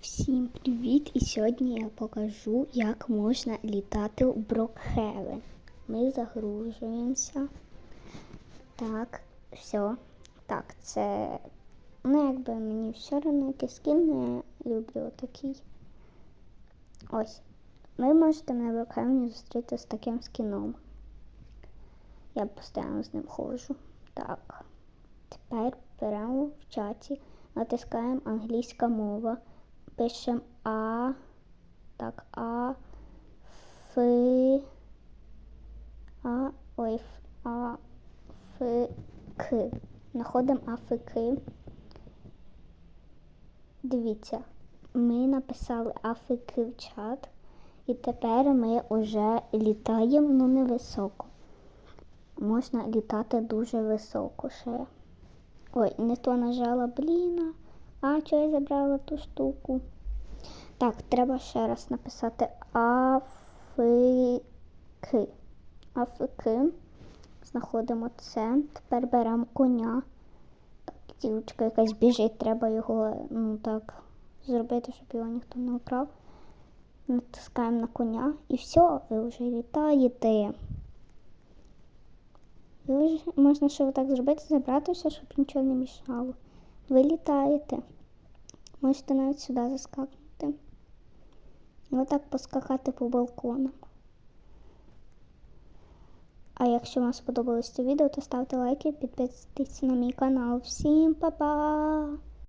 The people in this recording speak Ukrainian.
Всім привіт! І сьогодні я покажу, як можна літати в Брокхевен. Ми загружуємося. Так, все. Так, це. Ну, якби мені все одно який скін, ну, я люблю такий. Ось. Ви можете в Брокхевені зустріти з таким скіном. Я постійно з ним ходжу. Так. Тепер беремо в чаті, натискаємо англійська мова, пишемо А, так, А, Ф, А, ой, Ф, А, Ф, К. Знаходимо А, Ф, К. Дивіться, ми написали А, Ф, К в чат, і тепер ми вже літаємо, ну не високо. Можна літати дуже високо ще. Ой, не то нажала, блін. А чого я забрала ту штуку? Так, треба ще раз написати Афики. Афики. Знаходимо це. Тепер беремо коня. Так, дівчинка якась біжить, треба його ну так зробити, щоб його ніхто не украв. Натискаємо на коня і все, ви вже літаєте. Ви вже можна ще отак зробити, забрати все, щоб нічого не мішало. Ви літаєте. Можете навіть сюди заскакнути. І отак поскакати по балконам. А якщо вам сподобалось це відео, то ставте лайки, підписуйтесь на мій канал. Всім па-па!